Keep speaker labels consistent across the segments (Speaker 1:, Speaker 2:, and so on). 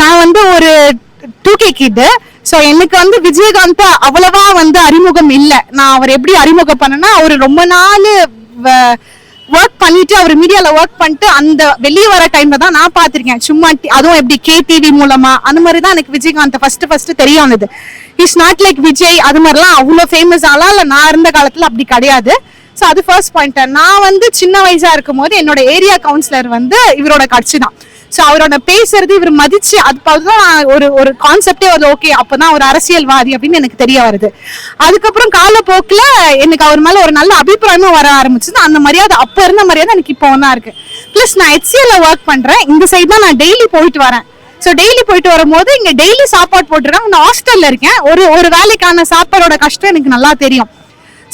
Speaker 1: நான் வந்து ஒரு டூ கே கிட்டு ஸோ எனக்கு வந்து விஜயகாந்த் அவ்வளவா வந்து அறிமுகம் இல்லை. நான் அவர் எப்படி அறிமுகம் பண்ணேன்னா அவர் ரொம்ப நாள் ஒர்க் பண்ணிட்டு அவர் மீடியால ஒர்க் பண்ணிட்டு அந்த வெளியே வர டைம்ல தான் நான் பார்த்துருக்கேன். சும்மா அதுவும் எப்படி கே டிவி மூலமா. அந்த மாதிரி தான் எனக்கு விஜயகாந்த் ஃபர்ஸ்ட் ஃபர்ஸ்ட் தெரிய வந்தது இஸ் நாட் லைக் விஜய் அது மாதிரிலாம் அவ்வளோ ஃபேமஸ் ஆளா இல்லை நான் இருந்த காலத்துல அப்படி கிடையாது. ஸோ அது ஃபர்ஸ்ட் பாயிண்ட் நான் வந்து சின்ன வயசா இருக்கும் போது என்னோட ஏரியா கவுன்சிலர் வந்து இவரோட கட்சி தான். ஸோ அவரோட பேசுறது இவர் மதிச்சு அதுதான் ஒரு ஒரு கான்செப்டே வருது. ஓகே அப்பதான் ஒரு அரசியல்வாதி அப்படின்னு எனக்கு தெரிய வருது. அதுக்கப்புறம் காலப்போக்கில் எனக்கு அவர் மேல ஒரு நல்ல அபிப்பிராயமும் வர ஆரம்பிச்சது. அந்த மரியாதை அப்போ இருந்த மரியாதை எனக்கு இப்போ தான் இருக்கு. ப்ளஸ் நான் ஹெச்சிஎல்ல ஒர்க் பண்றேன். இந்த சைடு தான் நான் டெய்லி போயிட்டு வரேன். ஸோ டெய்லி போயிட்டு வரும்போது இங்கே டெய்லி சாப்பாடு போட்டுருக்காங்க நான் ஹாஸ்டல்ல இருக்கேன். ஒரு ஒரு வேலைக்கான சாப்பாடோட கஷ்டம் எனக்கு நல்லா தெரியும்.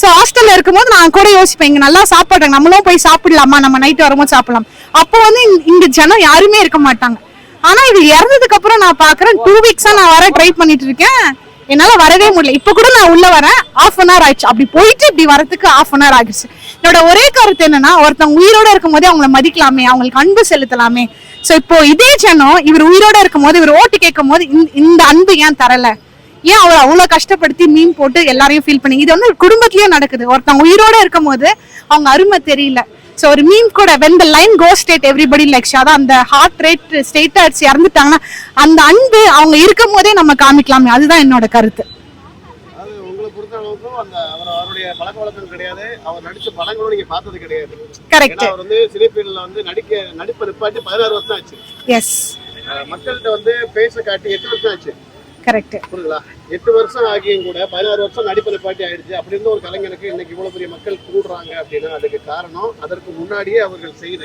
Speaker 1: ஸோ ஹாஸ்டலில் இருக்கும்போது நான் கூட யோசிப்பேன் இங்கே நல்லா சாப்பிடுறாங்க நம்மளும் போய் சாப்பிடலாமா? நம்ம நைட் வரும்போது சாப்பிடலாம். அப்போ வந்து இங்கே ஜனம் யாருமே இருக்க மாட்டாங்க. ஆனால் இது இறந்ததுக்கு அப்புறம் நான் பார்க்குறேன் டூ வீக்ஸாக நான் வர ட்ரை பண்ணிட்டு இருக்கேன். என்னால் வரவே முடியல. இப்போ கூட நான் உள்ளே வரேன் ஆஃப் அன் ஹவர் ஆயிடுச்சு. அப்படி போயிட்டு இப்படி வரதுக்கு ஆஃப் அன் ஹவர் ஆகிடுச்சு. என்னோட ஒரே கருத்து என்னன்னா ஒருத்தவங்க உயிரோட இருக்கும் போதே அவங்கள மதிக்கலாமே அவங்களுக்கு அன்பு செலுத்தலாமே. ஸோ இப்போ இதே ஜனம் இவர் உயிரோட இருக்கும் போது இவர் ஓட்டு கேட்கும் போது இந்த- இந்த அன்பு ஏன் தரல? ஏன் அவர் அவ்வளவு கஷ்டப்படுத்தி மீன் போட்டு எல்லாரையும் ஃபீல் பண்ணி? இது வந்து குடும்பத்திலயும் நடக்குது. ஒருத்தவங்க உயிரோட இருக்கும் போது அவங்க அருமை தெரியல. சோ ஒரு மீன் கூட when the line go state everybody like அதான் அந்த ஹார்ட் ரேட் ஸ்டேட் அடிச்சு இறந்துட்டாங்கன்னா அந்த அன்பு அவங்க இருக்கும் போதே நம்ம காமிக்கலாமே. அதுதான் என்னோட கருத்து.
Speaker 2: மக்கள்கிட்ட வந்து பேச காட்டி எட்டு வருஷம் ஆச்சு.
Speaker 1: கரெக்ட்
Speaker 2: புரியுங்களா எட்டு வருஷம் ஆகியும் கூட பதினாறு வருஷம் நடிப்பு நிப்பாட்டி ஆயிடுச்சு. அப்படி இருந்த ஒரு கலைஞனுக்கு இன்னைக்கு இவ்வளவு பெரிய மக்கள் கூடுறாங்க அப்படின்னா அதுக்கு காரணம் அதற்கு முன்னாடியே அவர்கள் செய்த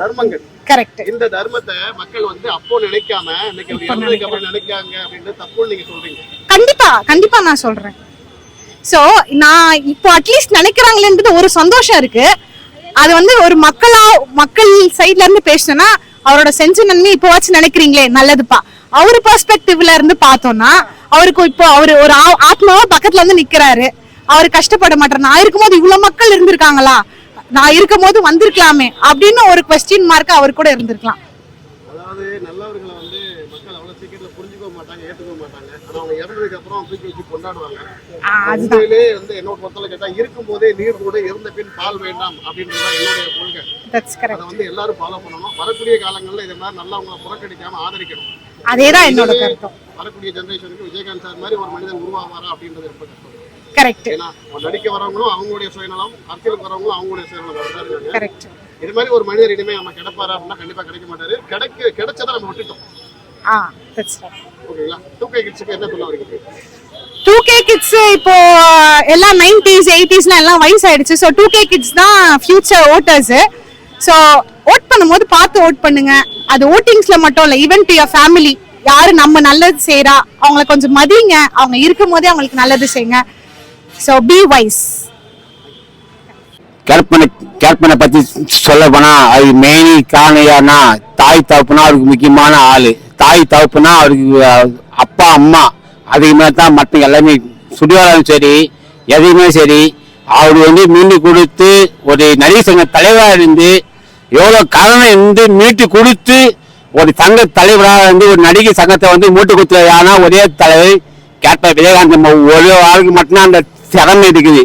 Speaker 2: தர்மங்கள்.
Speaker 1: கரெக்ட்
Speaker 2: இந்த தர்மத்தை மக்கள் வந்து அப்போ நினைக்காம இன்னைக்கு இறந்ததுக்கு அப்புறம் நினைக்காங்க அப்படின்னு தப்புன்னு நீங்க சொல்றீங்க.
Speaker 1: கண்டிப்பா கண்டிப்பா நான் சொல்றேன். சோ நான் இப்போ அட்லீஸ்ட் நினைக்கிறாங்களேன்றது ஒரு சந்தோஷம் இருக்கு. அது வந்து ஒரு மக்களா மக்கள் சைட்ல இருந்து பேசணும்னா அவரோட செஞ்ச நன்மை இப்போ நினைக்கிறீங்களே நல்லதுப்பா. அவர் பெர்ஸ்பெக்டிவ்ல இருந்து பார்த்தோம்னா அவருக்கு இப்போ அவர் ஒரு ஆத்மாவா பக்கத்துல வந்து நிக்கிறாரு. அவர் கஷ்டப்பட மாட்டார். நான் இருக்கும்போது இவ்வளவு மக்கள் இருந்திருக்காங்களா? நான் இருக்கும்போது வந்திருக்கலாமே அப்படின்னு ஒரு கொஸ்டின் மார்க் அவர் கூட இருந்திருக்கலாம்.
Speaker 2: இருக்கும் போதே வரக்கூடிய காலங்கள்ல இது மாதிரி நல்லவங்களை புறக்கணிக்காம ஆதரிக்கணும்.
Speaker 1: அதேதான் என்னோட கருத்தம்
Speaker 2: வரக்கூடிய ஜெனரேஷனுக்கு விஜயகாந்த் சார் மாதிரி ஒரு மனிதன் உருவாவாரா அப்படின்றது ரொம்ப கஷ்டம்.
Speaker 1: கரெக்ட்.
Speaker 2: ஏன்னா நடிக்க வரவங்களும் அவங்களுடைய சுயநலம் அரசியலுக்கு வரவங்களும் அவங்களுடைய சுயநலம்
Speaker 1: கரெக்ட்.
Speaker 2: இது மாதிரி ஒரு மனிதர் இனிமே நம்ம கிடைப்பாரா அப்படின்னா கண்டிப்பா கிடைக்க மாட்டாரு. கிடைக்க கிடைச்சதை நம்ம விட்டுட்டோம்.
Speaker 1: ஆ
Speaker 2: ஓகேங்களா? டூ கே கிட்ஸுக்கு என்ன சொல்ல வரீங்க?
Speaker 1: டூ கே கிட்ஸ் இப்போ எல்லாம் நைன்டிஸ் எயிட்டிஸ்லாம் எல்லாம் வயசு ஆயிடுச்சு. ஸோ டூ கே கிட்ஸ் தான் ஃபியூச்சர் ஓட்டர்ஸ் ஸோ ஓட் பண்ணும்போது பார்த்து ஓட் பண்ணுங்க. அது ஓட்டிங்ஸ்ல மட்டும் இல்லை ஈவன் டு ஃபேமிலி யாரு நம்ம நல்லது செய்யறா அவங்கள கொஞ்சம் மதிங்க. அவங்க இருக்கும் போதே அவங்களுக்கு நல்லது செய்யுங்க ஸோ பி வைஸ்
Speaker 3: கற்பனை கற்பனை பத்தி சொல்ல போனா அது மெயின் காரணம் யாருன்னா தாய் தகப்புனா அவருக்கு முக்கியமான ஆளு. தாய் தகப்புனா அவருக்கு அப்பா அம்மா. அதுக்கு தான் மற்ற எல்லாமே. சுடிவாரம் சரி எதையுமே சரி. அவர் வந்து மீண்டு கொடுத்து ஒரு நடிகர் சங்க தலைவராக இருந்து எவ்வளோ கடனை இருந்து மீட்டு கொடுத்து ஒரு சங்க தலைவராக வந்து ஒரு நடிகை சங்கத்தை வந்து மூட்டு கொடுத்த ஒரே தலைவர் கேப்டன் விஜயகாந்த். ஒரே ஒரு ஆளுக்கு மட்டும்தான் அந்த திறமை இருக்குது.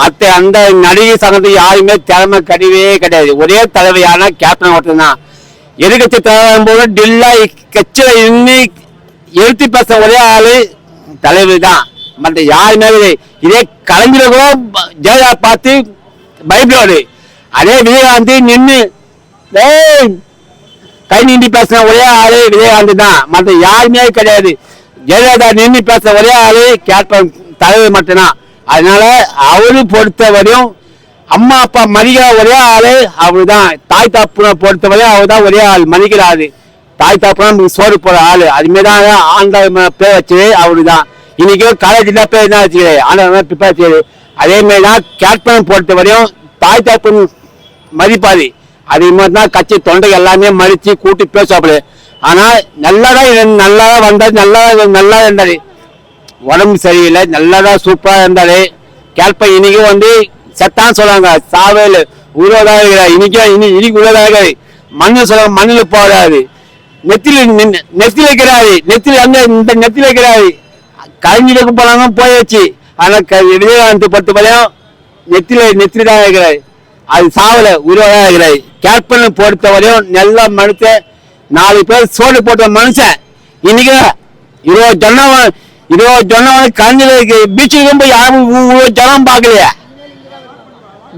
Speaker 3: மற்ற அந்த நடிகை சங்கத்துக்கு யாருமே திறமை கிடையவே கிடையாது. ஒரே தலைவையான கேப்டன் ஒருத்தன் தான் எதிர்கட்சி தலைவர் போது டில்லா கட்சியில் இருந்து எழுத்து பேச ஒரே ஆளு தலைவர் தான் மற்ற யாருமே இதே கலைஞர் கூட ஜெயலலிதா பார்த்து பயப்படுவாரு. அதே விஜயகாந்தி நின்று கை நீண்டி பேசின ஒரே ஆளு விஜயகாந்த் தான் மற்ற யாருமே கிடையாது. ஜெயலலிதா நின்று பேசுற ஒரே ஆளு கேப்டன் தலைவர் மட்டும்தான். அதனால அவரு பொறுத்தவரையும் அம்மா அப்பா மதிக்கிற ஒரே ஆளு அவருதான். தாய் தாப்புனை பொறுத்தவரையும் அவர் தான் ஒரே ஆள் மதிக்கிறாரு. தாய் தாப்புனா சோறு போற ஆளு. அதுமாரி தான் ஆண்ட பேர் வச்சு அவரு தான் இன்னைக்கு காலேஜில் பேர் என்ன வச்சுக்கிறது ஆண்டவன் பிப்பா வச்சுக்கிறது அதே மாதிரி தான் கேப்டன் பொறுத்தவரையும் தாய் தாப்பு மதிப்பாரு. அதே மாதிரி தான் கட்சி தொண்டை எல்லாமே மறித்து கூட்டி பேசுவாப்புல. ஆனால் நல்லாதான் நல்லதாக நல்லாதான் வந்தாரு நல்லா நல்லா இருந்தாரு. உடம்பு சரியில்லை நல்லதாக சூப்பராக இருந்தாரு. கேட்ப இன்னைக்கு வந்து செத்தான் சொல்றாங்க சாவையில் உருவதாக இருக்கிறார் இன்னைக்கு இனி இன்னைக்கு உருவதாக இருக்காரு. மண்ணு சொல்ல மண்ணில் போடாது நெத்தில நின்னு- நெத்தில இருக்கிறாரு நெத்தில வந்து இந்த நெத்தில இருக்கிறாரு கலைஞருக்கு போனாங்க போயாச்சு. ஆனால் க- விஜயகாந்த் பொறுத்த வரையும் நெத்தில நெத்தில தான் இருக்கிறாரு அது சாவல உருவாக இருக்கிறாரு. கேப்டன் பொறுத்த வரையும் நல்ல மனுஷன் நாலு பேர் சோடு போட்ட மனுஷன் இன்னைக்கு இருபது ஜனம் இருபது ஜனம் இருக்கு. பீச்சுக்கு போய் யாரும் இவ்வளவு ஜனம் பார்க்கலையே.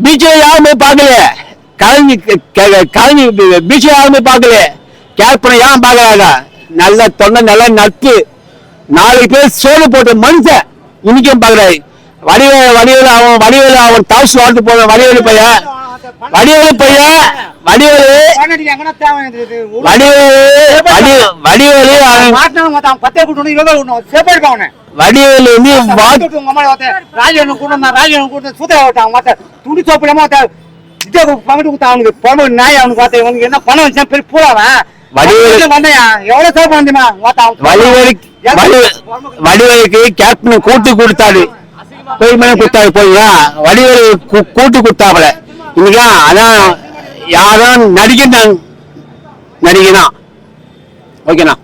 Speaker 3: பீச்சில் யாரும் போய் பார்க்கலையே கலைஞி கலைஞி பீச்சில் யாரும் போய் பார்க்கலையே. கேப்டனை யாரும் பார்க்கறாங்க நல்ல தொண்டை நல்ல நட்பு. நாலு பேர் சோடு போட்ட மனுஷன் இன்னைக்கும் பார்க்கறாரு வடிவேல வடிவேல அவன் வடிவேல அவன் தாசு வாழ்த்து போன வடிவேலு பையன். வடிவேலு பையன் வடிவேலு. வடிவேலு
Speaker 4: துணி சோப்பிடாம இதே பங்கிட்டு கொடுத்தா அவனுக்கு பொண்ணு நாய் அவனுக்கு பார்த்து இவனுக்கு என்ன பணம் வச்சா பெரிய
Speaker 3: வடி- வடிவேலுக்கு கேப்டன் கூட்டு கொடுத்தாரு. போய் மேல கொடுத்தாரு போய்யா வடிவேலு கூட்டு கொடுத்தாப்புல. இன்னைக்கா அதான் யாரும் நடிகன் நடிகனா ஓகேண்ணா?